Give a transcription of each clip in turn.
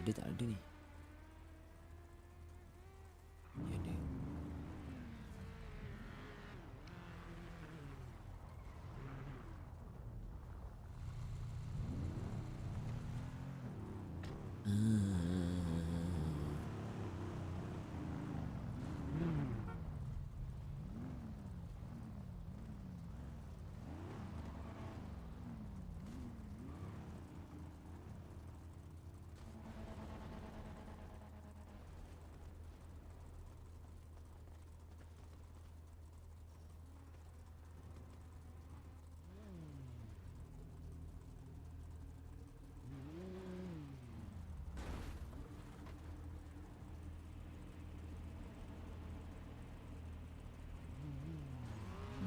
Ada tak ada ni?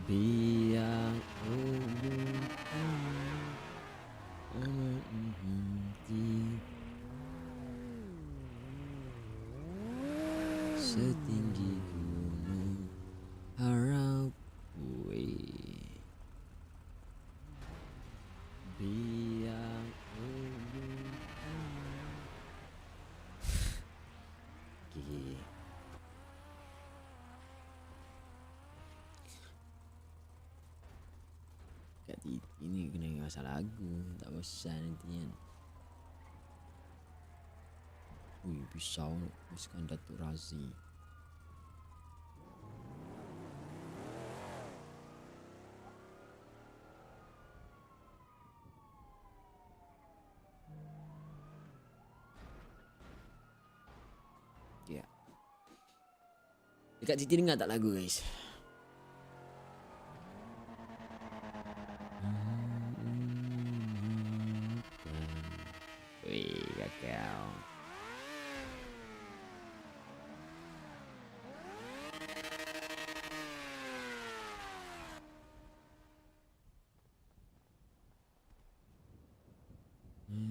be Kat Titi ni kena pasal lagu Tak bosan nanti kan. Ui pisau Masukkan Datuk Razi. Ya. Dekat Titi dengar tak lagu guys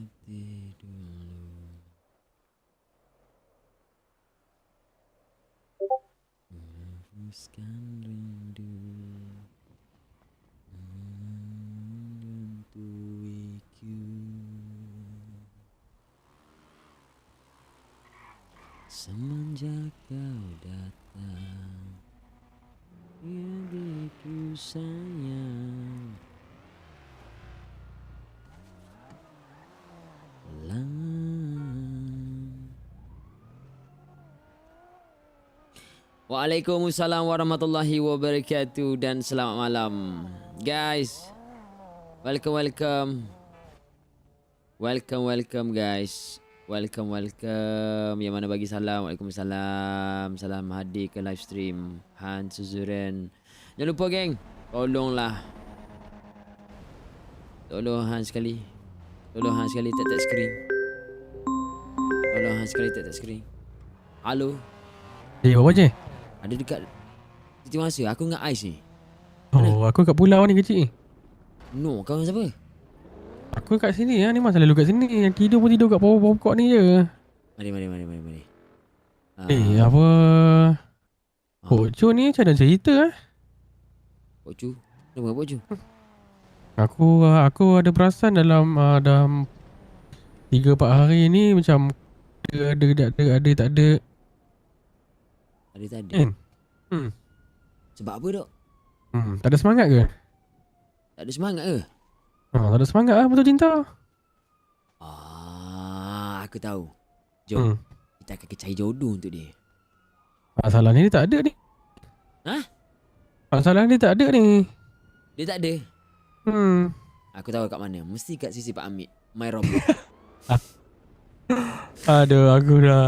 Mati dulu. Menghapuskan rindu. Menyentuhiku. Semenjak kau datang Diriku sayang Waalaikumsalam warahmatullahi wabarakatuh dan selamat malam guys. Welcome welcome. Welcome welcome guys. Welcome welcome. Yang mana bagi salam. Waalaikumsalam. Salam hadir ke live stream Han Suzuren. Jangan lupa geng. Tolonglah. Tolong Han sekali. Tolong Han sekali tap tap screen. Tolong Han sekali tap tap screen. Halo. Eh, buat apa je? Ada dekat Titi masa Aku dengan Ais ni Oh, aku kat pulau ni kecil. No kau dengan siapa Aku kat sini ya, ni masa lalu kat sini. Yang tidur pun tidur kat bawah-bawah pokok ni je. Mari mari mari mari mari Ah, Eh, apa? Ah. Poco ni macam mana cerita eh? Pok Cu Nama Pok Cu Aku aku ada perasan dalam uh, dalam 3 4 hari ni macam ada ada ada, ada, ada tak ada Ada tak ada kan? Hmm. Sebab apa dok Hmm, tak ada semangat ke? Tak ada semangat ke Ha, tak ada semangat ah betul cinta. Ah, Aku tahu Jom Hmm. Kita akan cari jodoh untuk dia Masalah ni dia tak ada ni. Hah? Masalah ni tak ada ni. Dia tak ada Hmm. Aku tahu kat mana Mesti kat sisi Pak Amit My Robot Aduh, aku dah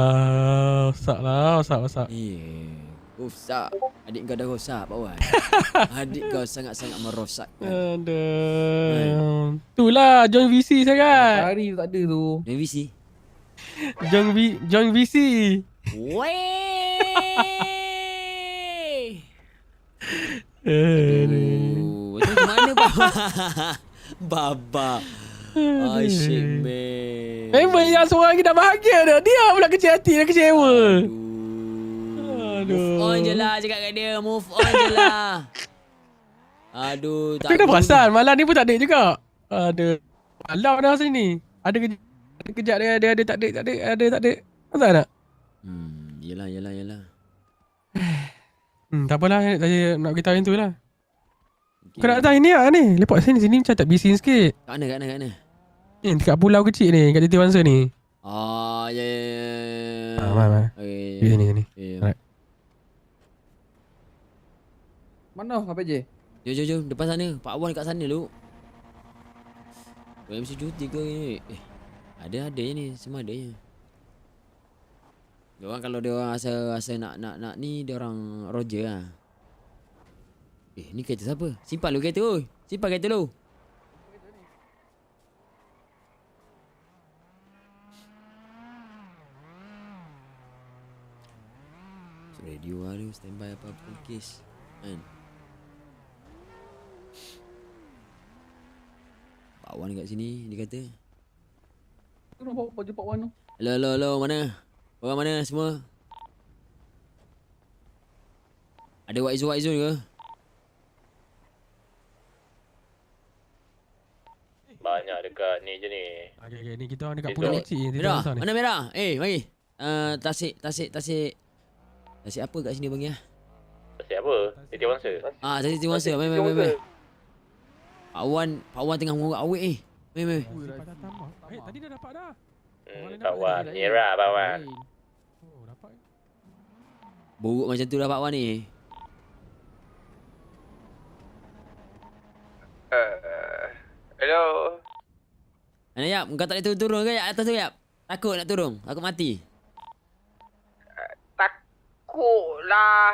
rosak lah, rosak, rosak. Eh Rosak Adik kau dah rosak Pak Wan Adik kau sangat-sangat merosakkan Aduh. Itulah join VC sangat. Hari tu tak ada tu. Dan visi Join V join VC. Weh Aduh. Oh, tu macam mana Baba? Baba. Asyik man. Member yang seorang lagi dah bahagia dah. Dia pula kecil hati dah kecewa. Aduh. Aduh. Move on je lah cakap kat dia. Move on je lah. Aduh. Aku dah perasan malam ni pun tak ada juga. Aduh. Malam dah sini. Ada kerja. Ada kejap dia ada ada tak ada tak ada ada tak ada. Tak nak. Hmm, yelah, yelah, yelah. Hmm, tak apalah saya nak beritahu yang tu lah. Okay. Kau nak datang ini ah ni. Lepak sini sini macam tak bising sikit. Kat mana, kat mana, kat mana? Ni dekat pulau kecil ni, kat Titi Wangsa ni. Oh, ya, ya, ya. Ah, mana mana. Okay. Di sini sini. Alright. Mana Abang J? Jom, jom, jom. Depan sana. Pak Wan kat sana lu. Kau MC cuti ke ni? Eh, ada ada je ni. Semua ada je. Dia orang kalau dia orang rasa rasa nak nak nak ni dia orang Roger lah. Eh, ni kereta siapa? Simpan lu kereta oi. Simpan kereta lu. Radio lah lu standby apa-apa kes. Kan? Pak Wan kat sini dia kata. Tu bawa baju Pak Wan tu. Hello, hello, hello, mana? Orang mana semua? Ada Wak Izul, Wak Izul ke? Banyak dekat ni je ni. Okey okey ni kita orang dekat Esok. pulau kecil ni Merah, mana merah? Eh, mari. Uh, tasik, tasik, tasik. Tasik apa kat sini bagi ah? Siapa? Titi Wangsa. Ah, tasik Tiwangsa. Mari, mari, mari. mari. Pak Wan, Pak Wan tengah awet eh. Mari, mari. Ui, dapat datang mak. Eh tadi dah dapat dah. Hmm, kawan. Nira kawan. Oh dapat. Buruk macam tu lah Pak Wan ni. Uh, hello. Mana Yap? Kau tak boleh turun-turun ke Yap? Atas tu Yap? Takut nak turun? Takut mati? Takutlah.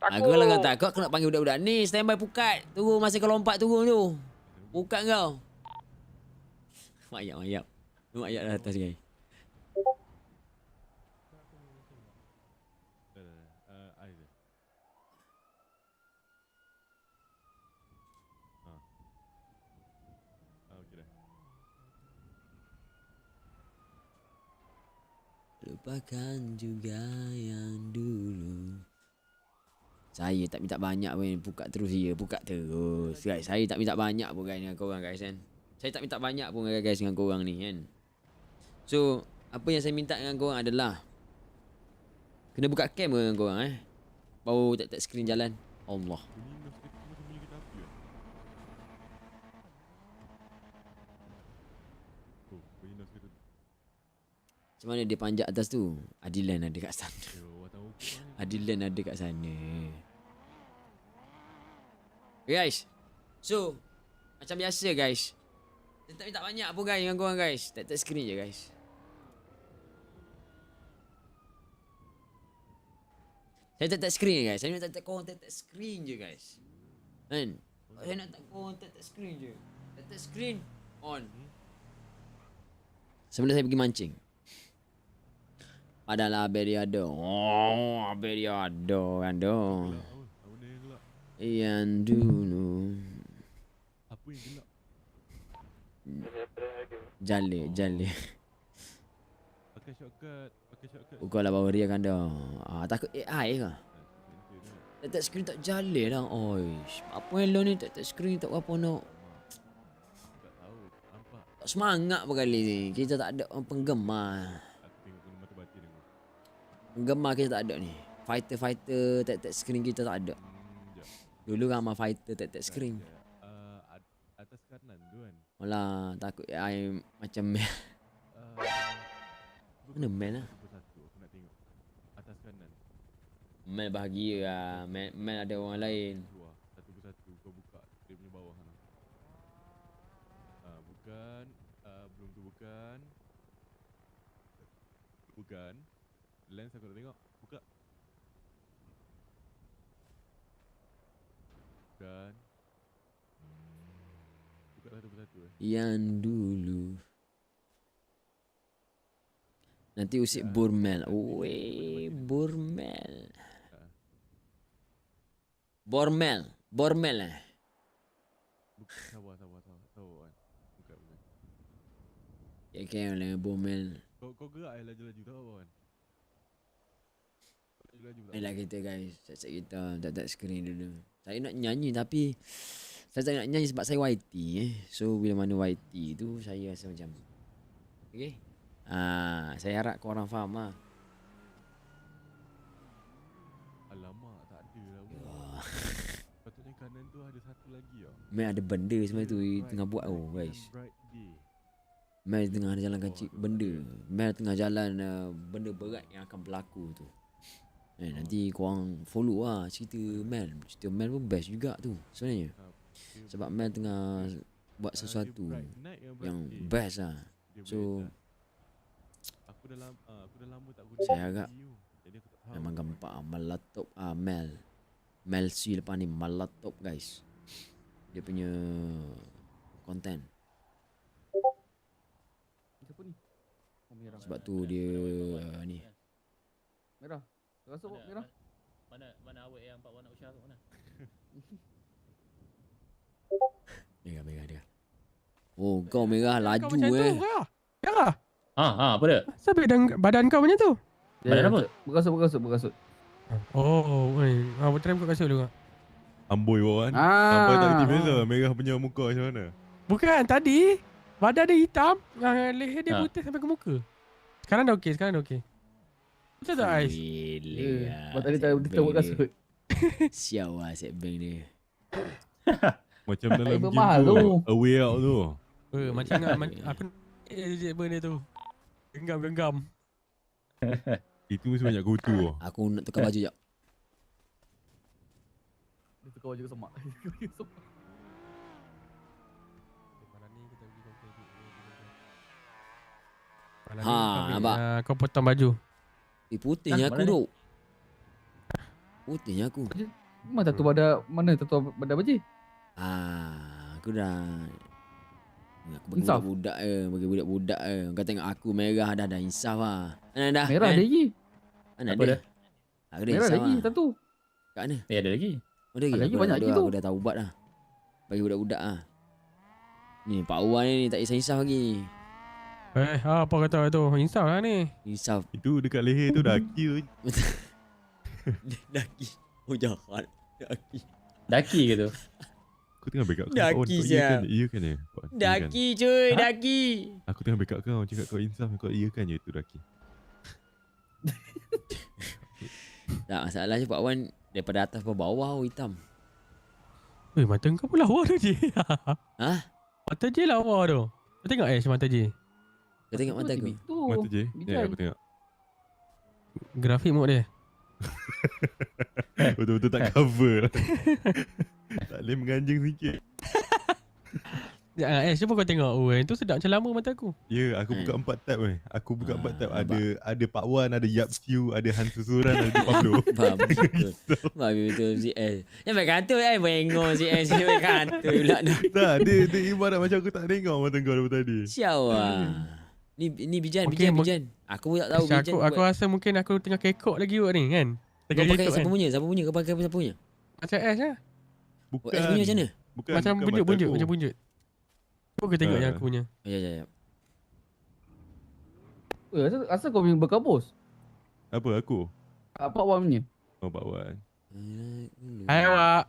Takut. Aku kalau kau takut aku nak panggil budak-budak ni Standby pukat. Turun masa kau lompat turun tu. Pukat kau. Mak Yap, Mak Yap Mak Yap dah atas guys Lupakan juga yang dulu. Saya tak minta banyak pun Pukat terus dia Pukat terus. Guys Saya tak minta banyak pun guys Dengan korang guys kan. Saya tak minta banyak pun guys Dengan korang ni kan. So Apa yang saya minta dengan korang adalah Kena buka cam dengan korang eh? Baru tak-tak screen jalan. Allah Macam mana dia panjat atas tu? Adilan ada kat sana. Adilan ada kat sana. Okay guys. So Macam biasa guys. Saya tak minta banyak pun guys Dengan korang guys. Tak-tak screen je guys. Saya tak-tak screen je guys. Saya nak tak-tak korang tak-tak screen je guys. Kan? Saya nak tak korang tak-tak screen je. Tak-tak screen On. Sebelum saya pergi mancing Padahal Abel dia ada Oh ada kan tu Yang dulu Apa yang gelap? Jale Jale. Pakai shortcut, pakai shortcut. Kau lah bawa dia kan dah ah, Takut AI ke? Tak tak screen tak jale dah Oish Apa yang lo ni? Tak tak screen tak apa nak. Tak tahu, nampak. Tak semangat pun kali ni. Kita tak ada penggemar Aku tengok guna mata batin aku. Penggemar kita tak ada ni Fighter-fighter tak screen kita tak ada. Dulu ramai fighter tak screen. Uh, at- atas kanan tu kan. Alah takut AI macam Mel Uh, Mana Mel lah. Atas kanan. Mel bahagia lah Mel, Mel ada orang lain. Satu persatu kau buka dia punya bawah sana. Ah, bukan. Ah, belum tu bukan. Bukan. Lens aku nak tengok. Buka. Bukan. Buka satu persatu eh. Yang dulu Nanti usik Burmel Weh Burmel Bormel Bormel eh Buka. Sabar, sabar, sabar. Sabar kan. Buka, buka. Ya kan lah Bormel Kau, kau gerak je laju-laju tak kan? Tak Baiklah kita guys Set-set kita Tak-tak screen dulu Saya nak nyanyi tapi Saya tak nak nyanyi sebab saya YT eh So bila mana YT tu Saya rasa macam Okay Ah, saya harap korang faham lah. Alamak, tak ada lah. Patutnya kanan tu ada satu lagi tau. Mel ada benda sebenarnya tu Bright tengah buat oh guys. Mel tengah jalankan cik benda. Mel tengah jalan uh, benda berat yang akan berlaku tu. Eh, nanti korang follow lah cerita Mel. Cerita Mel pun best juga tu sebenarnya. Sebab Mel tengah buat ah, sesuatu night yang best lah. Dia so, aku dah lama ah, aku dah lama tak guna Saya agak. Memang gampang ah, meletop ah Mel. Mel C lepas ni meletop guys. Dia punya ni? Oh. Sebab tu dia uh, ni. Merah. Rasa pun merah. Mana mana awak yang 4 warna Usha tu mana? Merah merah dia. Oh kau merah laju Kau macam tu, eh. Merah. Merah. Ha ha apa dia? Siapa badan, badan kau macam tu? Badan apa? Berkasut, berkasut, berkasut. Oh, oi. Ah, betul kau kasut dulu. Amboi bawan. Ah. Sampai tak kerti beza merah punya muka macam mana. Bukan tadi badan dia hitam, ah, leher dia Ha. putih sampai ke muka. Sekarang dah okey, sekarang dah okey. Betul tak Ais? Gila. Lah, Sebab tadi tak set dia bank dia. kasut. Sial lah set bank dia. Macam dalam game mahal tu. A way out tu. Eh, macam nak ma- aku eh je benda tu. Genggam-genggam. Itu mesti banyak kutu. Aku nak tukar baju jap. Dia tukar baju ke semak. Malam ni kita pergi kau pergi. Malam Ha, nampak? ah, kau potong baju. Eh putihnya aku ni? duk. Putihnya aku. Mana tato pada mana tato pada baju? Ah, aku dah Aku bagi Insaf. budak-budak je Bagi budak-budak je Kau tengok aku merah dah dah insaf lah Mana dah Merah kan? ada lagi. Mana Apa ada dia? Aku dah Merah insaf lagi lah tato. Kat mana Eh ada lagi. Oh, ada lagi Ada lagi Aku banyak dah- lagi dah- tu. Aku dah tahu ubat dah Bagi budak-budak lah Ni Pak Wan ni tak kisah insaf lagi Eh, apa kata tu? Insaf lah ni. Insaf Itu dekat leher tu dah kill. Daki Oh jahat Daki Daki ke tu? Aku tengah backup kau. Daki sial. iya kan? Iya kan ya? Kan? Daki cuy Ha? Daki Aku tengah backup kau. Cakap kau insaf. Kau iya kan je itu Daki. Tak masalahnya Pak Wan Daripada atas ke bawah oh, hitam Eh, mata kau pun lawa tu je. Ha? Mata je lawa tu. Kau tengok eh mata je. Kau tengok mata aku. Mata je. Ya, aku tengok. Grafik muka dia. Betul-betul tak cover. tak boleh menganjing sikit. Ya, eh, cuba kau tengok. Oh, yang tu sedap macam lama mata aku. Ya, aku buka Hmm. empat tab eh. Aku buka empat Ah, tab. nampak. Ada ada Pak Wan, ada Yap Siu, ada Han Susuran, ada Pablo. Betul Babi betul si S Yang baik kata eh Bengong si S Yang baik kata pula tak, dia, dia ibarat macam aku tak tengok mata kau daripada tadi. Sial lah Ni ni bijan Mungkin- bijan bijan Aku pun tak tahu bijan aku, aku rasa mungkin aku tengah kekok lagi buat ni kan. Kau Tengah pakai kekok siapa kan. punya Siapa punya Kau pakai siapa punya Macam S lah. Bukan. S punya macam mana Bukan, Macam bukan bunjuk-bunjuk. mata Macam aku. bunjuk. Cuba kau tengok Ah. yang aku punya. Ya ya ya Eh, asal, asal kau punya berkabus? Apa aku? Apa awak punya? Oh, Pak Wan. Hai awak.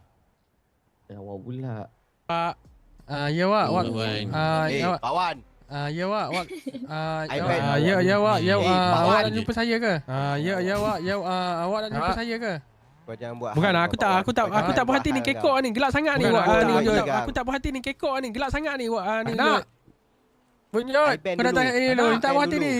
Eh, awak pula. Pak. Ah, ya awak. Awak. Wan. Ah, Eh, ya awak. Pak Wan. Ah, ya awak. Awak. Ah, ya, ah, ya ya awak. Ya Eh, ah, awak nak jumpa saya ke? Ah, ya ya awak. Ya ah, awak nak jumpa Ah. saya ke? Kau jangan buat Bukan aku kau, tak aku tak Kau aku tak berhati ni kekok kau. ni. Gelak sangat ni Bukan, awak. aku Ah, tak ni, kau. Aku berhati ni kekok ni. Gelak sangat ni awak. Ah, ni. I ban Kau dah dulu. tanya ni Anak, lu. Ni tak berhati ni.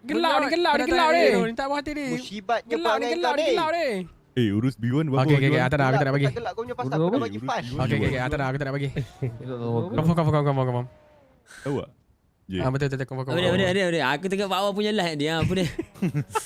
Gelak ni, gelak ni, Kau tanya ni. ni. Ni tak berhati ni. Musibatnya Gelak ni, gelak ni, gelak ni. Eh, urus B1 berapa? Okey, okey, okey. B1? Aku tak nak, aku tak nak bagi. Tak gelak kau punya pasal aku bagi. B1 Okey, okey, okey. tak nak, aku tak nak bagi. Aku. Confirm, confirm, confirm, confirm, confirm. Tahu tak? Je. Ah, betul, betul, confirm, confirm. dia, Aku tengok Pak Wan punya live dia Apa dia